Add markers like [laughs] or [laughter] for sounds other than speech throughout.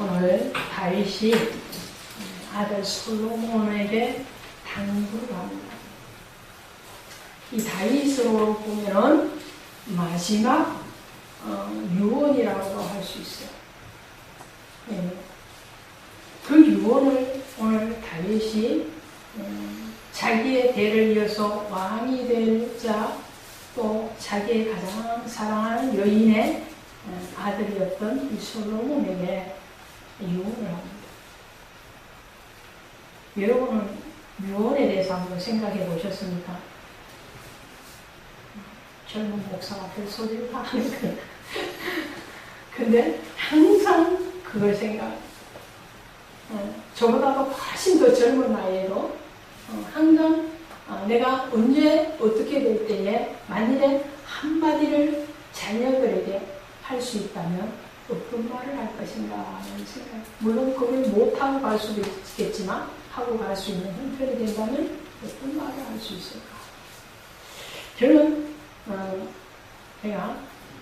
오늘 다윗이 아들 솔로몬에게 당부를 합니다. 이 다윗으로 보면은 마지막 어, 유언이라고 할수 있어요. 네. 그 유언을 오늘 다윗이 음, 자기의 대를 이어서 왕이 될 자, 또 자기의 가장 사랑하는 여인의 음, 아들이었던 이 솔로몬에게 유언을 합니다. 여러분은 유언에 대해서 한번 생각해 보셨습니까? 젊은 목사가 별 소리를 다 하는 거예요. [laughs] 근데 항상 그걸 생각, 어, 저보다도 훨씬 더 젊은 나이에도 어, 항상 어, 내가 언제 어떻게 될 때에 만일에 한마디를 자녀들에게 할 수 있다면 어떤 말을 할 것인가 하는 생각. 물론 그걸 못하고 갈 수도 있겠지만 하고 갈 수 있는 형편이 된다면 어떤 말을 할 수 있을까? 저는 어, 제가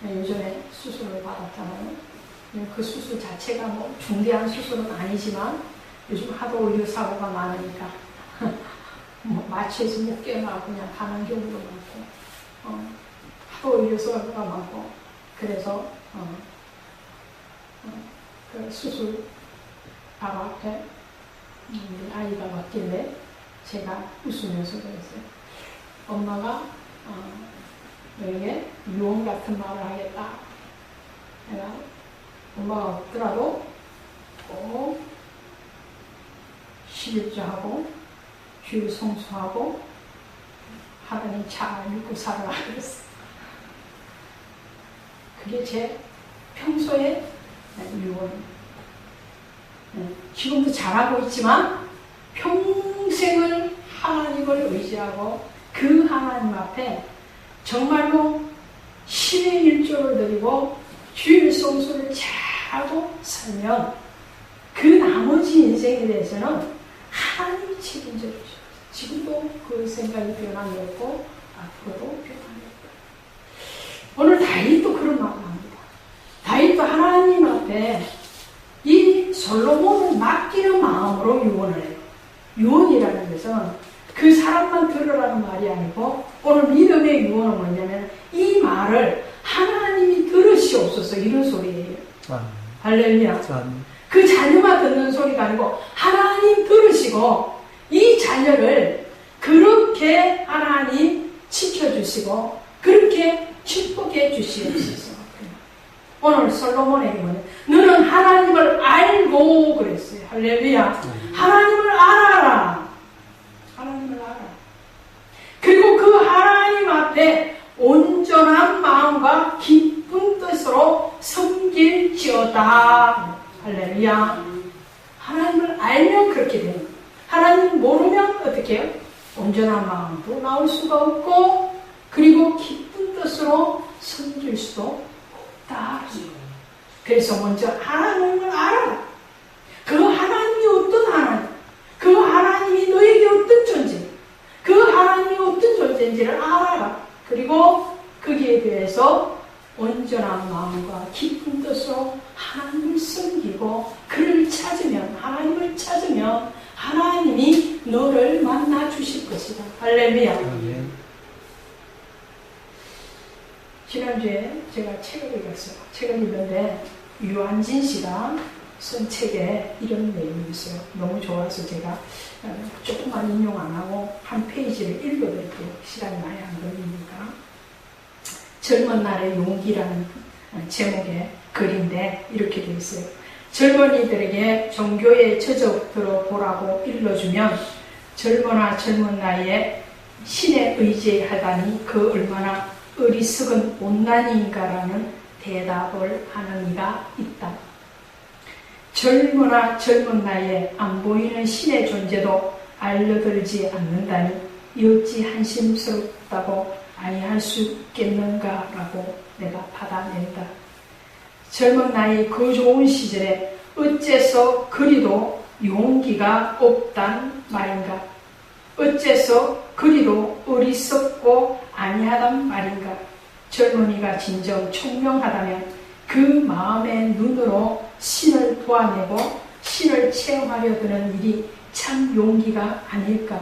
요즘에 수술을 받았잖아요. 그 수술 자체가 뭐 중대한 수술은 아니지만 요즘 하도 의료 사고가 많으니까 [laughs] 뭐 마취해서 못 깨어나고 그냥 가는 경우도 많고 어, 하도 의료 사고가 많고 그래서 어, 어, 그 수술 바로 앞에 우리 아이가 왔길래 제가 웃으면서 그랬어요. 엄마가 어, 너에게 유언 같은 말을 하겠다. 내가 엄마가 없더라도 꼭 11조하고 주일 성수하고 하나님 잘 믿고 살아라 그랬어. 그게 제. 네, 지금도 잘하고 있지만 평생을 하나님을 의지하고 그 하나님 앞에 정말로 신의 일조를 드리고 주일 성수를 잘하고 살면 그 나머지 인생에 대해서는 하나님이 책임져 주셔. 지금도 그 생각이 변함이 없고 앞으로도 변함이 없고 오늘 다윗도 그런 마음 다. 다윗도 하나님 앞에 이 솔로몬을 맡기는 마음으로 유언을 해요. 유언이라는 것은 그 사람만 들으라는 말이 아니고 오늘 믿음의 유언은 뭐냐면 이 말을 하나님이 들으시옵소서 이런 소리예요. 아, 할렐루야. 참. 그 자녀만 듣는 소리가 아니고 하나님 들으시고 이 자녀를 그렇게 하나님 지켜주시고 그렇게 축복해 주시옵소서. 오늘 솔로몬에게 뭐냐? 너는 하나님을 알고 그랬어요. 할렐루야. 하나님을 알아라. 하나님을 알아. 그리고 그 하나님 앞에 온전한 마음과 기쁜 뜻으로 섬길지어다. 할렐루야. 하나님을 알면 그렇게 됩니다. 하나님 모르면 어떻게 해요? 온전한 마음도 나올 수가 없고, 그리고 기쁜 뜻으로 섬길 수도 없다. 그래서 먼저 하나님을 알아라. 그 하나님이 어떤 하나님, 그 하나님이 너에게 어떤 존재, 그 하나님이 어떤 존재인지를 알아라. 그리고 거기에 대해서 온전한 마음과 깊은 뜻으로 하나님을 섬기고 그를 찾으면 하나님을 찾으면 하나님이 너를 만나 주실 것이다. 할렐루야. 지난주에 제가 책을 읽었어요. 책을 읽는데 유한진 씨가 쓴 책에 이런 내용이 있어요. 너무 좋아서 제가 어, 조금만 인용 안 하고 한 페이지를 읽어드릴게요. 시간이 많이 안 걸리니까. 젊은 날의 용기라는 어, 제목의 글인데 이렇게 되어 있어요. 젊은이들에게 종교에 젖어 들어 보라고 일러주면 젊거나 젊은 나이에 신에 의지하다니 그 얼마나 어리석은 못난이인가라는 대답을 하는 이가 있다. 젊으나 젊은 나이에 안 보이는 신의 존재도 알려들지 않는다니 어찌 한심스럽다고 아니할 수 있겠는가라고 내가 받아낸다. 젊은 나이 그 좋은 시절에 어째서 그리도 용기가 없단 말인가? 어째서 그리도 어리석고 아니하단 말인가? 젊은이가 진정 총명하다면 그 마음의 눈으로 신을 도와내고 신을 체험하려 드는 일이 참 용기가 아닐까.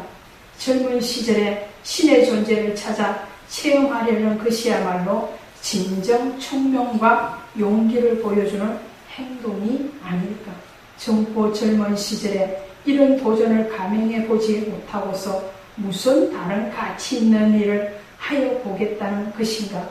젊은 시절에 신의 존재를 찾아 체험하려는 것이야말로 진정 총명과 용기를 보여주는 행동이 아닐까. 젊고 젊은 시절에 이런 도전을 감행해 보지 못하고서 무슨 다른 가치 있는 일을 하여 보겠다는 것인가?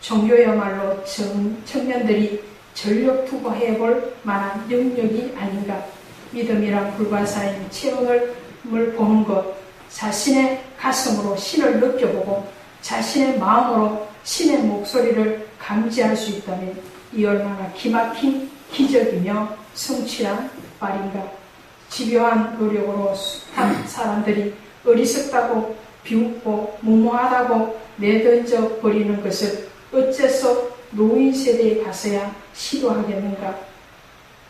종교야말로 청, 청년들이 전력 투구해 볼 만한 영역이 아닌가? 믿음이란 불가사의 체험을 보는 것, 자신의 가슴으로 신을 느껴보고 자신의 마음으로 신의 목소리를 감지할 수 있다면 이 얼마나 기막힌 기적이며 성취한 말인가. 집요한 노력으로 한 사람들이 어리석다고 비웃고 무모하다고 내던져 버리는 것을 어째서 노인 세대에 가서야 시도하겠는가?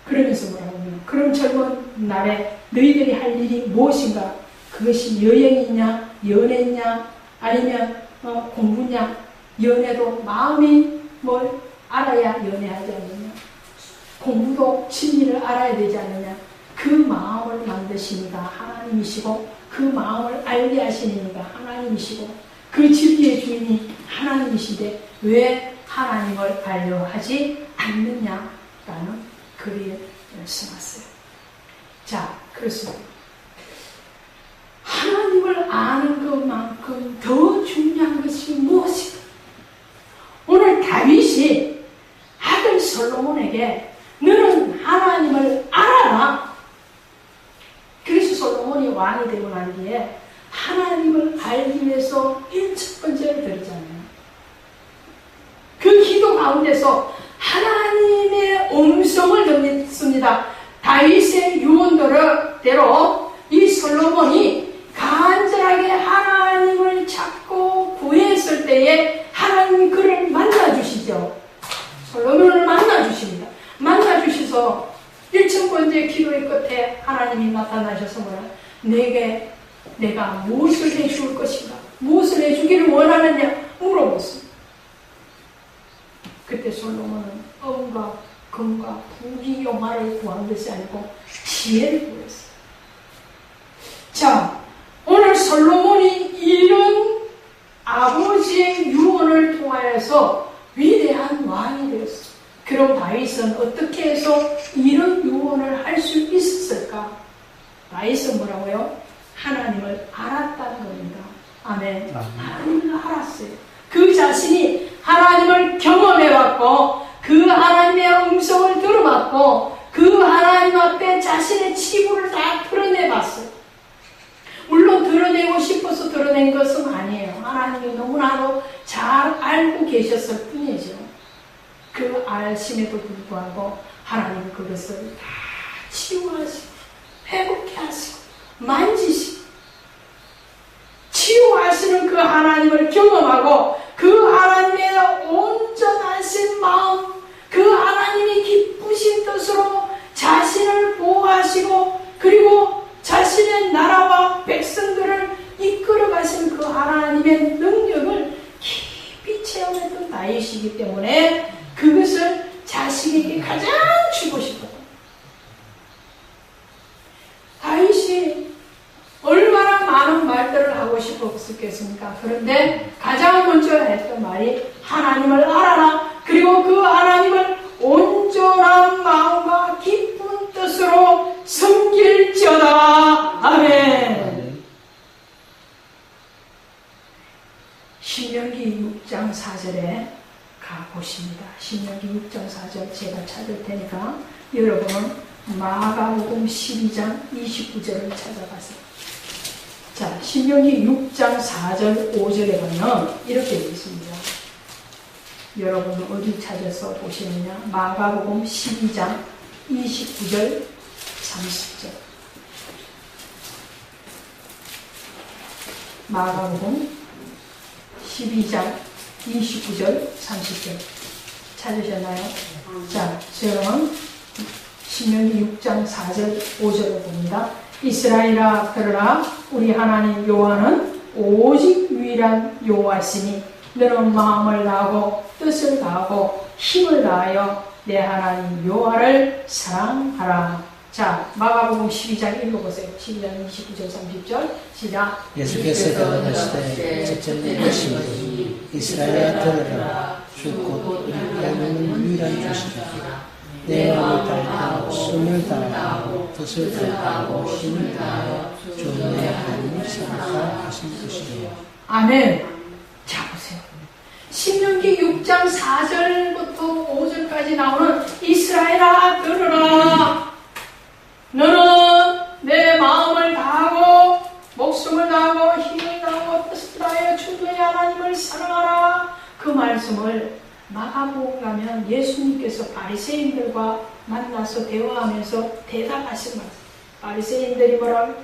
그러면서 뭐라고 하면 그럼 젊은 날에 너희들이 할 일이 무엇인가? 그것이 여행이냐, 연애냐, 아니면 어, 공부냐? 연애도 마음이 뭘 알아야 연애하지 않느냐? 공부도 진리를 알아야 되지 않느냐? 그 마음을 만드시니가 하나님이시고 그 마음을 알게 하시니가 하나님이시고 그 진리의 주인이 하나님이신데 왜 하나님을 알려 하지 않느냐라는 글이 말씀하세요. 자, 그래서 하나님을 아는 것만큼 더 중요한 것이 무엇인가? 오늘 다윗이 아들 솔로몬에게 너는 하나님을 알아라. 솔로몬이 왕이 되고 난 뒤에 하나님을 알기 위해서 일첫 번째를 드리잖아요. 그 기도 가운데서 하나님의 음성을 듣습니다. 다윗의 유언대로 이 솔로몬이 간절하게 하나님을 찾고 구했을 때에 하나님이 그를 만나주시죠. 솔로몬을 만나주십니다. 만나주셔서 일천 번째 기도의 끝에 하나님이 나타나셔서 뭐라 내게 내가 무엇을 해줄 것인가 무엇을 해주기를 원하느냐 물어봤습니다. 그때 솔로몬은 엄과 금과 부귀 영화를 구한 것이 아니고 지혜를 구했어요. 자, 오늘 솔로몬이 이런 아버지의 유언을 통하여서 위대한 왕이 되었어요. 그럼 다윗은 어떻게 해서 이런 유언을 할 수 있었을까? 다윗은 뭐라고요? 하나님을 알았다는 겁니다. 아멘. 하나님을 알았어요. 그 자신이 하나님을 경험해왔고 그 하나님의 음성을 들어봤고 그 하나님 앞에 자신의 치부를 다 드러내봤어요. 물론 드러내고 싶어서 드러낸 것은 아니에요. 하나님이 너무나도 잘 알고 계셨을 뿐이죠. 그 알심에도 불구하고 하나님은 그것을 다 치유하시고 회복케 하시고 만지시고 치유하시는 그 하나님을 경험하고 그 하나님의 온전하신 마음 그 하나님이 기쁘신 뜻으로 자신을 보호하시고 그리고 자신의 나라와 백성들을 이끌어 가시는 그 하나님의 능력을 깊이 체험했던 다윗이기 때문에 그것을 자신에게 가장 주고 싶어요. 다윗이 얼마나 많은 말들을 하고 싶었겠습니까? 그런데 12장 29절을 찾아가서 자 신명기 6장 4절 5절에 보면 이렇게 되어 있습니다. 여러분은 어디 찾아서 보시느냐? 마가복음 12장 29절 30절. 마가복음 12장 29절 30절. 찾으셨나요? 네. 자, 수영은 신명기 6장 4절 5절을 봅니다. 이스라엘아 들으라 우리 하나님 여호와는 오직 유일한 여호와시니 너는 마음을 다하고 뜻을 다하고 힘을 다하여 내 하나님 여호와를 사랑하라. 자, 마가복음 12장 읽어보세요. 12장 29절 30절 시작. 예수께서 대답하시되 첫째는 이것이니 이스라엘아 들으라 주곧 하나님은 유일한 주시라 내 마음을 다하고 숨을 다하고 뜻을 다하고 힘을 다하여 주내 하나님을 사랑하라 하신 것이요 아멘. 자, 보세요. 신명기 6장 4절부터 5절까지 나오는 이스라엘아 들으라. 너는 내 마음을 다하고 목숨을 다하고 힘을 다하고 뜻을 다하여 주의 하나님을 사랑하라. 그 말씀을 마가복음 가면 예수님께서 바리새인 들과 만나서 대화하면서 대답하신 말씀. 바리새인들이 뭐라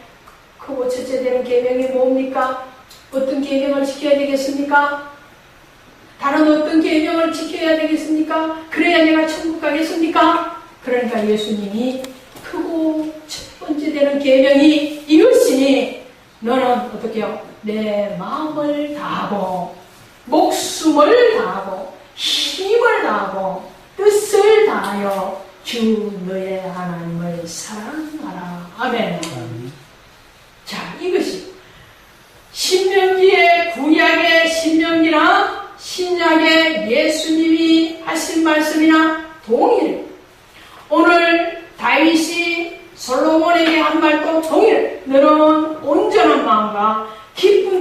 크고 첫째 되는 계명이 뭡니까? 어떤 계명을 지켜야 되겠습니까? 다른 어떤 계명을 지켜야 되겠습니까? 그래야 내가 천국 가겠습니까? 그러니까 예수님이 크고 첫 번째 되는 계명이 이것이니 너는 어떻게요? 내 마음을 다하고 목숨을 다하고 힘을 다하고 뜻을 다하여 주 너의 하나님을 사랑하라. 아멘. 자, 이것이 신명기의 구약의 신명기나 신약의 예수님이 하신 말씀이나 동일해. 오늘 다윗이 솔로몬에게 한 말도 동일해. 너는 온전한 마음과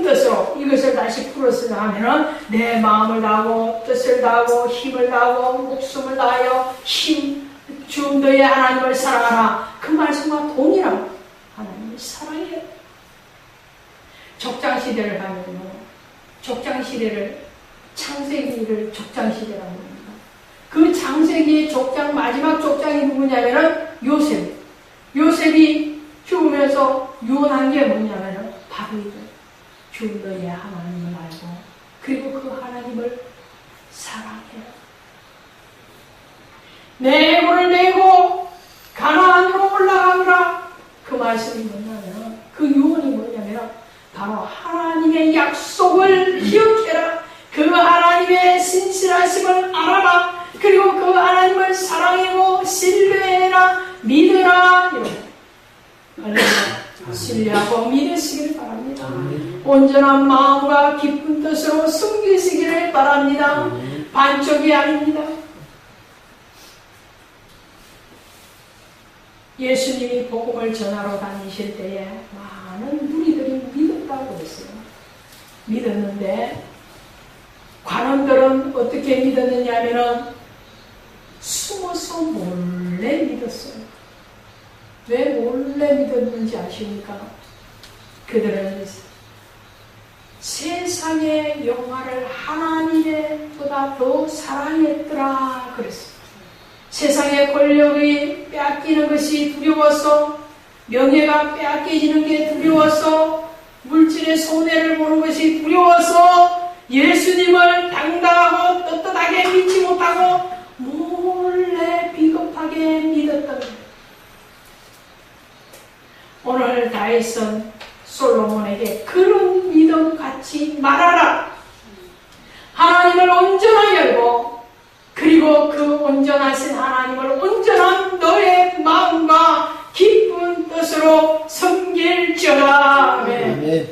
뜻으로 이것을 다시 풀었으려 하면은 내 마음을 다하고 뜻을 다하고 힘을 다하고 목숨을 다하여 힘, 주 너의 하나님을 사랑하라. 그 말씀과 동일하고 하나님을 사랑해요. 족장 시대를 가면요. 족장 시대를 창세기를 족장 시대라고 합니다. 그 창세기의 족장 마지막 족장이 누구냐면은 요셉. 요셉이 죽으면서 유언한 게 뭐냐면은 바로 이거. 주 너의 하나님을 알고 그리고 그 하나님을 사랑해요. 내 물을 내고 가나안으로 올라가노라. 그 말씀이 뭐냐면 그 유언이 뭐냐면 바로 하나님의 약속을 기억해라. 그 하나님의 신실하심을 알아라. 그리고 그 하나님을 사랑하고 신뢰해라. 믿으라. 할렐루야. 신뢰하고 믿으시길 바랍니다. 온전한 마음과 기쁜 뜻으로 숨기시기를 바랍니다. 반쪽이 아닙니다. 예수님이 복음을 전하러 다니실 때에 많은 무리들이 믿었다고 했어요. 믿었는데 관원들은 어떻게 믿었느냐 하면은 숨어서 몰래 믿었어요. 왜 몰래 믿었는지 아십니까? 그들은 세상의 영화를 하나님보다 더 사랑했더라 그랬어요. 세상의 권력이 빼앗기는 것이 두려워서 명예가 빼앗겨지는 게 두려워서 물질의 손해를 보는 것이 두려워서 예수님을 당당하고 떳떳하게 믿지 못하고 몰래 비겁하게 믿었던. 오늘 다윗은 솔로몬에게 그런 믿음 갖지 말아라. 하나님을 온전하게 알고 그리고 그 온전하신 하나님을 온전한 너의 마음과 기쁜 뜻으로 섬길지어다. 아멘.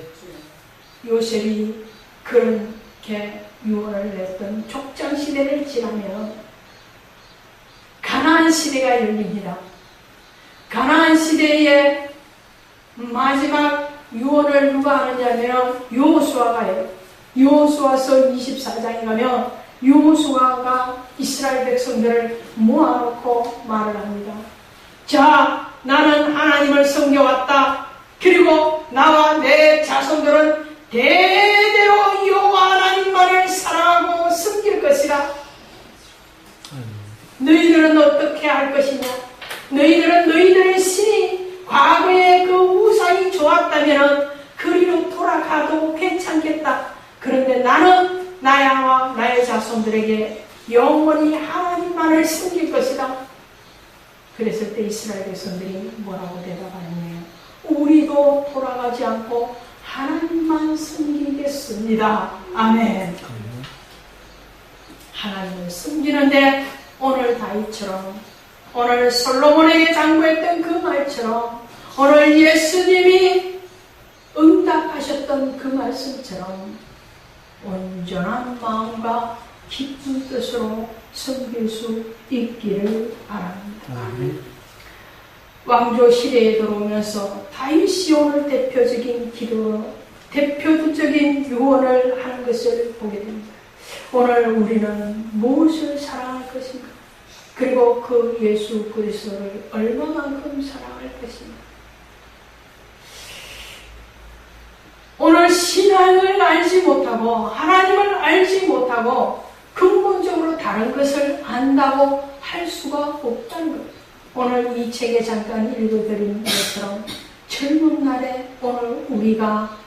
요셉이 그렇게 유언을 냈던 족장 시대를 지나면 가나안 시대가 열립니다. 가나안 시대의 마지막 유언을 누가 하느냐면 요호수아가 해요. 요호수아서 24장에 가면 요호수아가 이스라엘 백성들을 모아놓고 말을 합니다. 자, 나는 하나님을 섬겨왔다. 그리고 나와 내 자손들은 대대로 여호와 하나님만을 사랑하고 섬길 것이다. 너희들은 어떻게 할 것이냐? 너희들은 너희들의 신이 과거에 그 우상이 좋았다면 그리로 돌아가도 괜찮겠다. 그런데 나는 나야와 나의 자손들에게 영원히 하나님만을 섬길 것이다. 그랬을 때 이스라엘 백성들이 뭐라고 대답하느냐? 우리도 돌아가지 않고 하나님만 섬기겠습니다. 아멘. 하나님을 섬기는데 오늘 다윗처럼 오늘 솔로몬에게 장구했던 그 말처럼 오늘 예수님이 응답하셨던 그 말씀처럼 온전한 마음과 기쁜 뜻으로 섬길 수 있기를 바랍니다. 아멘. 왕조 시대에 들어오면서 오늘 대표적인 기도, 대표적인 유언을 하는 것을 보게 됩니다. 오늘 우리는 무엇을 사랑할 것인가? 그리고 그 예수 그리스도를 얼마만큼 사랑할 것인가? 오늘 신앙을 알지 못하고 하나님을 알지 못하고 근본적으로 다른 것을 안다고 할 수가 없다는 것. 오늘 이 책에 잠깐 읽어드린 것처럼 젊은 날에 오늘 우리가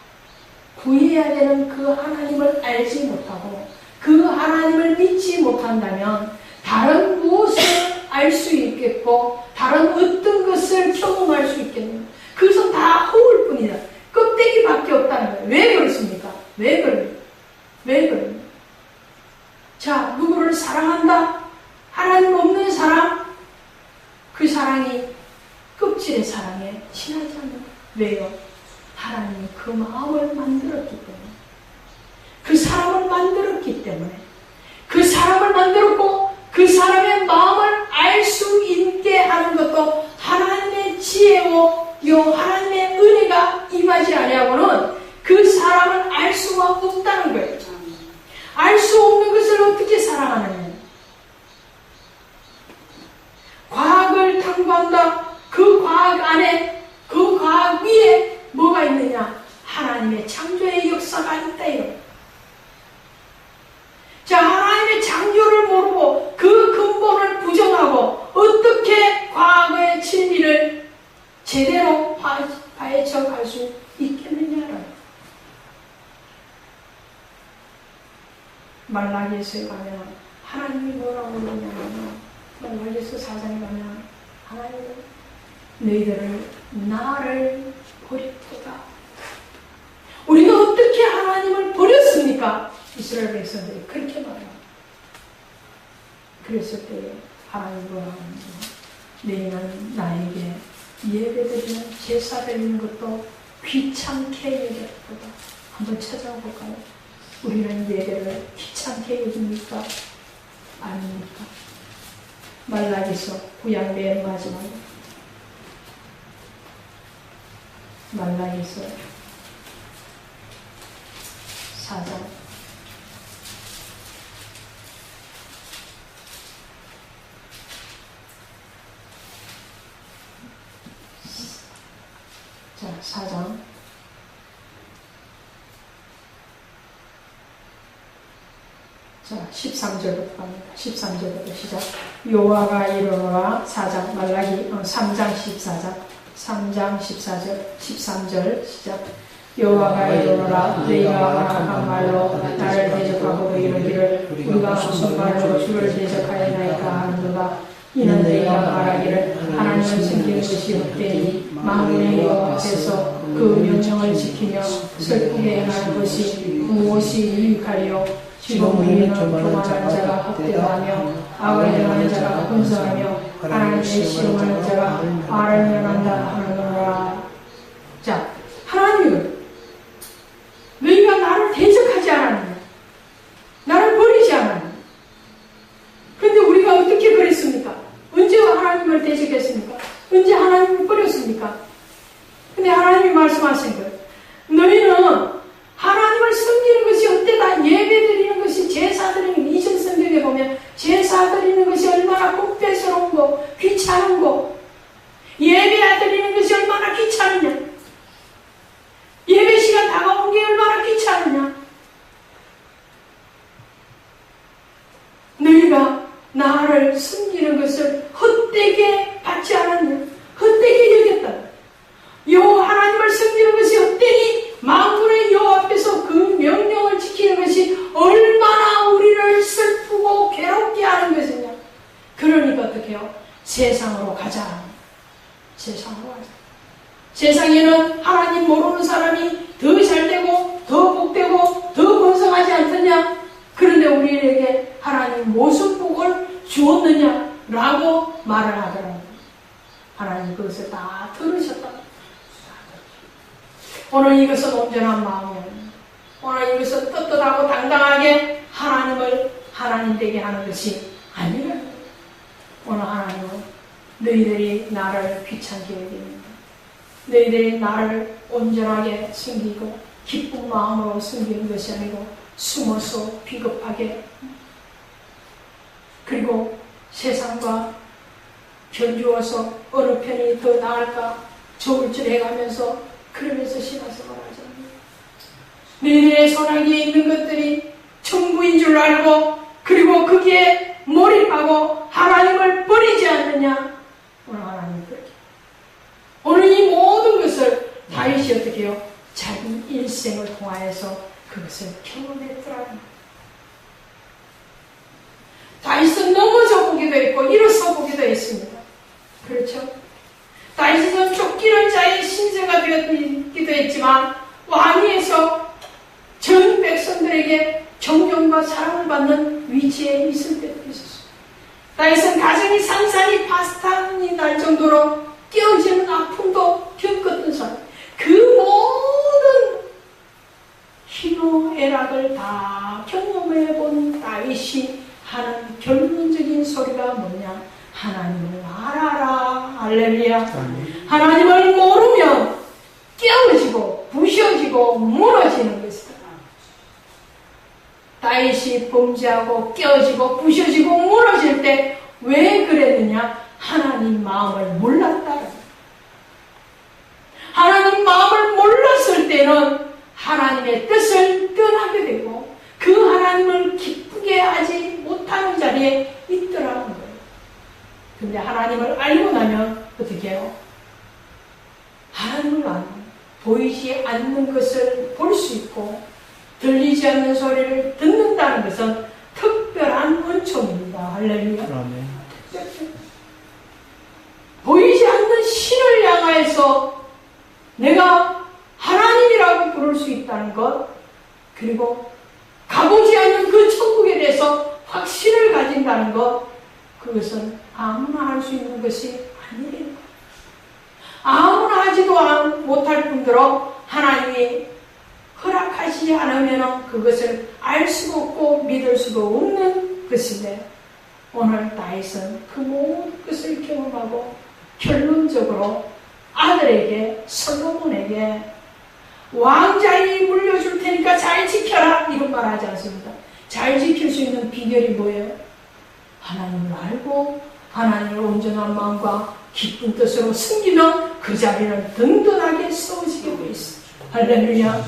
구해야 되는 그 하나님을 알지 못하고 그 하나님을 믿지 못한다면 다른 무엇을 알 수 있겠고 다른 어떤 것을 경험할 수 있겠느냐 그것은 다 허울 뿐이다 껍데기밖에 없다는 거예요 왜 그렇습니까? 왜 그래요? 왜 그래요? 자 누구를 사랑한다? 하나님 없는 사람? 그 사랑이 껍질의 사랑에 지나지 않는 거예요 왜요? 하나님이 그 마음을 만들었기 때문에 그 사람을 만들었기 때문에 그 사람을 만들었고 그 사람의 마음을 알 수 있게 하는 것도 하나님의 지혜고 요 하나님의 은혜가 임하지 아니하고는 그 사람을 알 수가 없다는 거예요. 알 수 없는 것을 어떻게 사랑하느냐? 과학을 탐구한다. 그 과학 안에 그 과학 위에 뭐가 있느냐? 하나님의 창조의 역사가 있다 이거. 자, 하나님의 창조를 모르고 그 근본을 부정하고 어떻게 과거의 진리를 제대로 파- 파헤쳐 갈 수 있겠느냐라는 말라기에서 가면 하나님이 뭐라고 그러냐면 말라기에서 사장에 가면 하나님은 너희들을 나를 버리도다 우리가 어떻게 하나님을 버렸습니까? 이스라엘 백성들이 그렇게 말해요. 그랬을 때 하나님 뭐라고 하냐 너희는 나에게 예배드리는 제사 드리는 것도 귀찮게 여겼다. 한번 찾아볼까요? 우리는 예배를 귀찮게 여깁니까? 아닙니까? 말라기서 구약 맨 마지막에 말라기서 4장 자, 4장 자, 13절부터 갑니다. 13절부터 시작. 요하가 이르노라 4장 말라기 어, 3장 14장 3장 14절 13절 시작. 여호와가 이르노라 너희가 완악한 말로 나를 대적하고 이르기를 우리가 말로 주를 대적하였나이까 하는도다 이는 너희가 말하기를 하나님을 숨기는 것이 헛되니 만군의 여호와 앞에서 그 명령을 지키며 슬프게 행하는 것이 무엇이 유익하리요? 지금 우리는 교만한 자가 헛되어하며 악을 행하는 자가 분성하며 하나님의 시험하는 자가 말을 면한다 하느니라 자 하나님은 너희가 나를 대적하지 않았느냐? 나를 버리지 않았느냐? 근데 우리가 어떻게 그랬습니까? 언제 하나님을 대적했습니까? 언제 버렸습니까? 근데 하나님이 말씀하신 거예요. 너희는 하나님을 섬기는 것이 어때다? 예배 드리는 것이 제사 드리는 이전 성경에 보면 제사 드리는 것이 얼마나 공패스러운 거, 귀찮은 거, 예배 드리는 것이 얼마나 귀찮으냐? 예배 시간 다가온 게 얼마나 귀찮으냐? 너희가 나를 숨기는 것을 헛되게 받지 않았냐? 헛되게 여겼다. 요 하나님을 숨기는 것이 헛되니 만군의 요 앞에서 그 명령을 지키는 것이 얼마나 우리를 슬프고 괴롭게 하는 것이냐? 그러니까 어떻게 해요? 세상으로 가자. 세상으로 가자. 세상에는 하나님 모르는 사람이 더 잘되고 더 복되고 더 번성하지 않느냐? 그런데 우리에게 하나님 무슨 복을 주었느냐라고 말을 하더라고요. 하나님 그것을 다 들으셨다. 오늘 이것은 온전한 마음이에요. 이것은 떳떳하고 당당하게 하나님을 하나님 되게 하는 것이 아니라 오늘 하나님은 너희들이 나를 귀찮게 여깁니다. 너희들이 나를 온전하게 숨기고 기쁜 마음으로 숨기는 것이 아니고 숨어서 비겁하게 그리고 세상과 견주어서 어느 편이 더 나을까 좋을 줄 해가면서 그러면서 신앙생활. 너희들의 손아귀에 있는 것들이 천부인 줄 알고 그리고 거기에 몰입하고 하나님을 버리지 않느냐 오늘 하나님 그렇게 오늘 이 모든 것을 다윗이 어떻게 해요? 자기 일생을 통하여서 그것을 경험했더라고요. 다윗은 넘어져 보기도 했고 일어서 보기도 했습니다. 그렇죠? 다윗은 쫓기는 자의 신세가 되었기도 했지만 왕위에서 전 백성들에게 존경과 사랑을 받는 위치에 있을 때도 있었어요. 다윗은 가정이 산산이 파스탄이 날 정도로 깨어지는 아픔도 겪었던 사람. 그 모든 희노애락을 다 경험해 본 다윗이 하는 결론적인 소리가 뭐냐? 하나님을 알아라. 할렐루야. 아멘. 하나님을 모르면 깨어지고 부셔지고 무너지는 것이다. 다윗이 범죄하고 깨어지고 부셔지고 무너질 때 왜 그랬느냐? 하나님 마음을 몰랐다. 하나님 마음을 몰랐을 때는 하나님의 뜻을 떠나게 되고 그 하나님을 기쁘게 하지 못하는 자리에 있더라는 거예요. 근데 하나님을 알고 나면 어떻게 해요? 하나님을 알고 보이지 않는 것을 볼 수 있고 들리지 않는 소리를 듣는다는 것은 특별한 은총입니다. 할렐루야. 아멘. 보이지 않는 신을 향하여서 내가 하나님이라고 부를 수 있다는 것, 그리고 가보지 않는 그 천국에 대해서 확신을 가진다는 것, 그것은 아무나 할 수 있는 것이 아니에요. 아무나 하지도 않- 못할 뿐더러 하나님이 허락하지 않으면 그것을 알 수가 없고 믿을 수가 없는 것인데 오늘 다윗은 그 모든 것을 경험하고 결론적으로 아들에게 솔로몬에게 왕자이 물려줄 테니까 잘 지켜라 이런 말 하지 않습니다. 잘 지킬 수 있는 비결이 뭐예요? 하나님을 알고 하나님을 온전한 마음과 기쁜 뜻으로 숨기면 그 자리는 든든하게 세워지게 돼 있어. 할렐루야.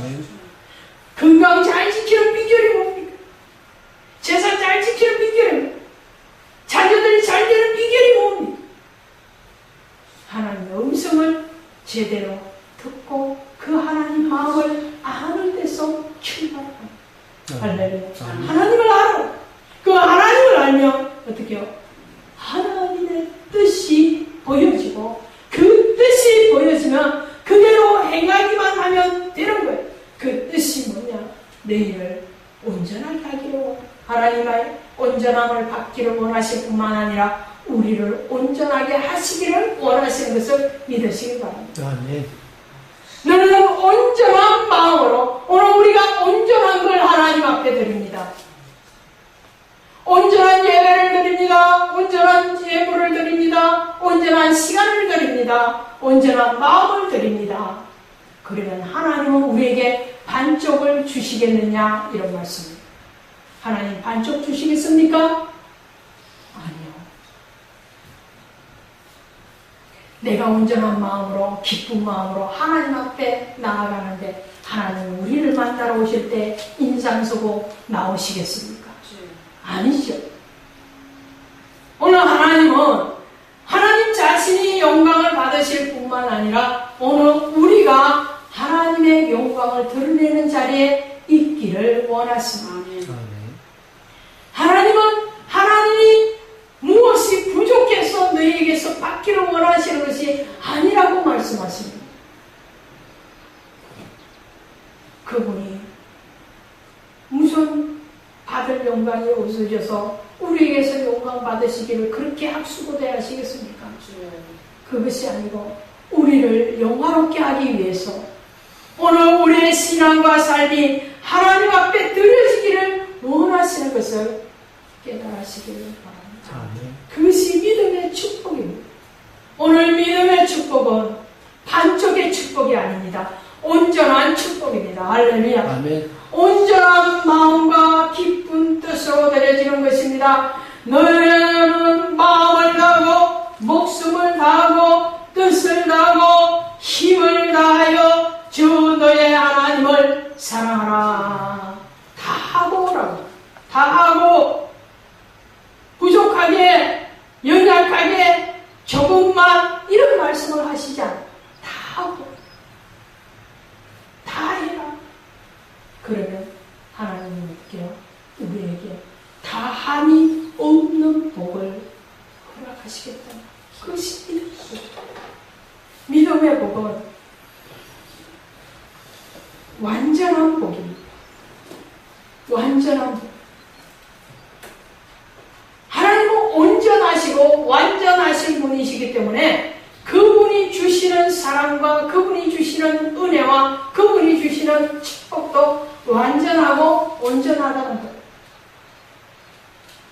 건강 잘 지키는 비결이 뭡니까? 재산 잘 지키는 비결이 뭡니까? 자녀들이 잘 되는? 하나님의 음성을 제대로 듣고 그 하나님 마음을 아는 데서 출발합니다. 할렐루야. 아멘. 하나님을 알아. 그 하나님을 알면 어떻게 해요? 하나님의 뜻이 보여지고 그 뜻이 보여지면 그대로 행하기만 하면 되는 거예요. 그 뜻이 뭐냐? 너희를 온전하게 하기로 하나님의 온전함을 받기를 원하실 뿐만 아니라 우리를 온전하게 하시기를 원하시는 것을 믿으시기 바랍니다. 아멘. 너는 온전한 마음으로 오늘 우리가 온전한 걸 하나님 앞에 드립니다. 온전한 예배를 드립니다. 온전한 예물을 드립니다. 온전한 시간을 드립니다. 온전한 마음을 드립니다. 그러면 하나님은 우리에게 반쪽을 주시겠느냐 이런 말씀입니다. 하나님 반쪽 주시겠습니까? 아니요. 내가 온전한 마음으로 기쁜 마음으로 하나님 앞에 나아가는데 하나님 우리를 만나러 오실 때 인상 쓰고 나오시겠습니까? 아니죠. 오늘 하나님은 하나님 자신이 영광을 받으실 뿐만 아니라 오늘 우리가 하나님의 영광을 드러내는 자리에 있기를 원하십니다. 아멘. 하나님은 하나님이 무엇이 부족해서 너희에게서 받기를 원하시는 것이 아니라고 말씀하십니다. 그분이 무슨 받을 영광이 없어져서 우리에게서 영광 받 받으시기를 그렇게 학수고대 하시겠습니까? 그것이 아니고 우리를 영화롭게 하기 위해서 오늘 우리의 신앙과 삶이 하나님 앞에 드려지기를 원하시는 것을 깨달으시기를 바랍니다. 그것이 믿음의 축복입니다. 오늘 믿음의 축복은 반쪽의 축복이 아닙니다. 온전한 축복입니다. 할렐루야. 아멘. 온전한 마음과 기쁜 뜻으로 드려지는 것입니다. 너희는 마음을 다하고 목숨을 다하고 뜻을 다하고 힘을 다하여 주 너의 하나님을 사랑하라. 다 하고 오라고. 다 하고 부족하게 연약하게 조금만 이런 말씀을 하시지 않아. 다 하고 다 해라. 그러면 하나님께요 우리에게 다함이 없는 복을 허락하시겠다. 그것이 믿음의 복. 믿음의 복은 완전한 복입니다. 완전한 복. 하나님은 온전하시고 완전하신 분이시기 때문에 그분이 주시는 사랑과 그분이 주시는 은혜와 그분이 주시는 축복도 완전하고 온전하다는 것.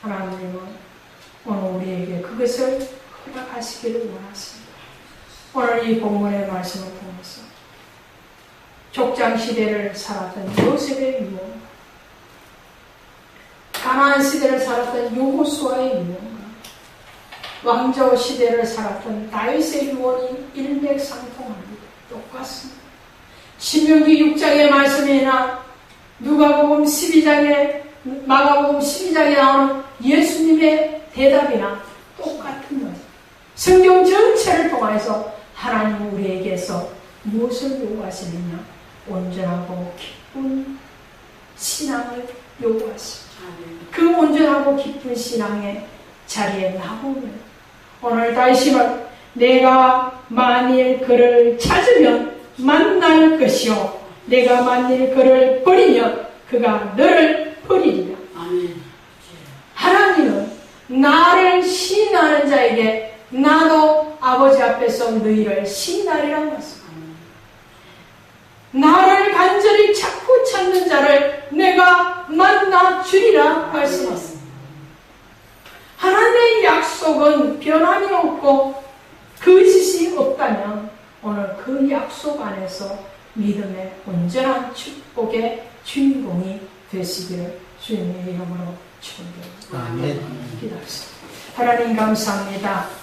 하나님은 오늘 우리에게 그것을 허락하시기를 원하십니다. 오늘 이 본문의 말씀을 보면서 족장 시대를 살았던 요셉의 유언, 가나안 시대를 살았던 요호수아의 유언, 왕조 시대를 살았던 다윗의 유언이 일맥상통합니다. 똑같습니다. 신명기 6장의 말씀이나 누가복음 12장에 마가복음 12장에 나오는 예수님의 대답이나 똑같은 것. 성경 전체를 통해서 하나님 우리에게서 무엇을 요구하시느냐? 온전하고 기쁜 신앙을 요구하십니다. 그 온전하고 기쁜 신앙의 자리에 나오면 오늘 다시는 내가 만일 그를 찾으면 만날 것이요 내가 만일 그를 버리면 그가 너를 버리리라 하나님은 나를 시인하는 자에게 나도 아버지 앞에서 너희를 시인하리라고 말씀합니다 나를 간절히 찾고 찾는 자를 내가 만나 주리라 말씀하셨습니다. 하나님의 약속은 변함이 없고 거짓이 없다면 오늘 그 약속 안에서 믿음의 온전한 축복의 주인공이 되시기를 주님의 이름으로 축원드립니다. 아멘. 기도하겠습니다. 하나님 감사합니다.